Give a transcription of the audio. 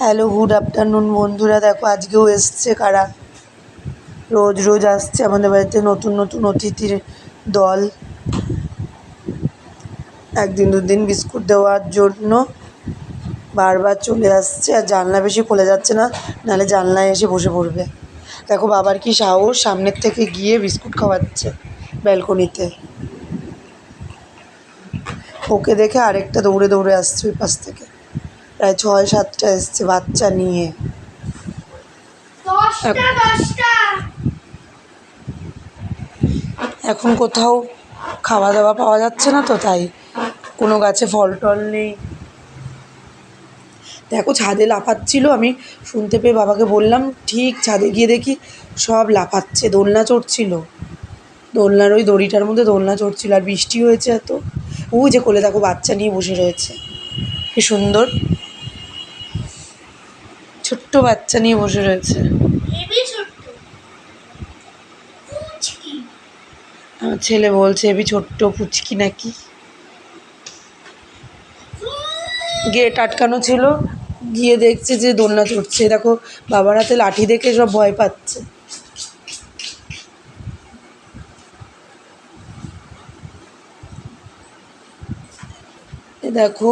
Hello good afternoon বন্ধুরা। দেখো, আজকেও এসছে কারা? রোজ রোজ আসছে আমাদের বাড়িতে নতুন নতুন অতিথির দল। একদিন দুদিন বিস্কুট দেওয়ার জন্য বারবার চলে আসছে, আর জানলা বেশি খোলা যাচ্ছে না, নাহলে জানলায় এসে বসে পড়বে। দেখো, বাবার কি সাহস? সামনের থেকে গিয়ে বিস্কুট খাওয়াচ্ছে ব্যালকনিতে। ওকে দেখে আরেকটা দৌড়ে দৌড়ে আসছে ওই পাশ থেকে। প্রায় ছয় সাতটা এসছে বাচ্চা নিয়ে। এখন কোথাও খাওয়া দাওয়া পাওয়া যাচ্ছে না তো তাই কোনো গাছে ফল টল নেই। দেখো ছাদে লাফাচ্ছিল আমি শুনতে পেয়ে বাবাকে বললাম ঠিক ছাদে গিয়ে দেখি সব লাফাচ্ছে দোলনা চড়ছিল। দোলনার ওই দড়িটার মধ্যে দোলনা চড়ছিল আর বৃষ্টি হয়েছে এত। ওই যে কোলে দেখো বাচ্চা নিয়ে বসে রয়েছে। কি সুন্দর। ছোট্ট বাচ্চা নিয়ে বসে রয়েছে। আমার ছেলে বলছে এবি ছোট্ট পুচকি নাকি? গেট আটকানো ছিল। গিয়ে দেখছে যে দোলনা চড়ছে। দেখো বাবার হাতে লাঠি দেখে সব ভয় পাচ্ছে। এ দেখো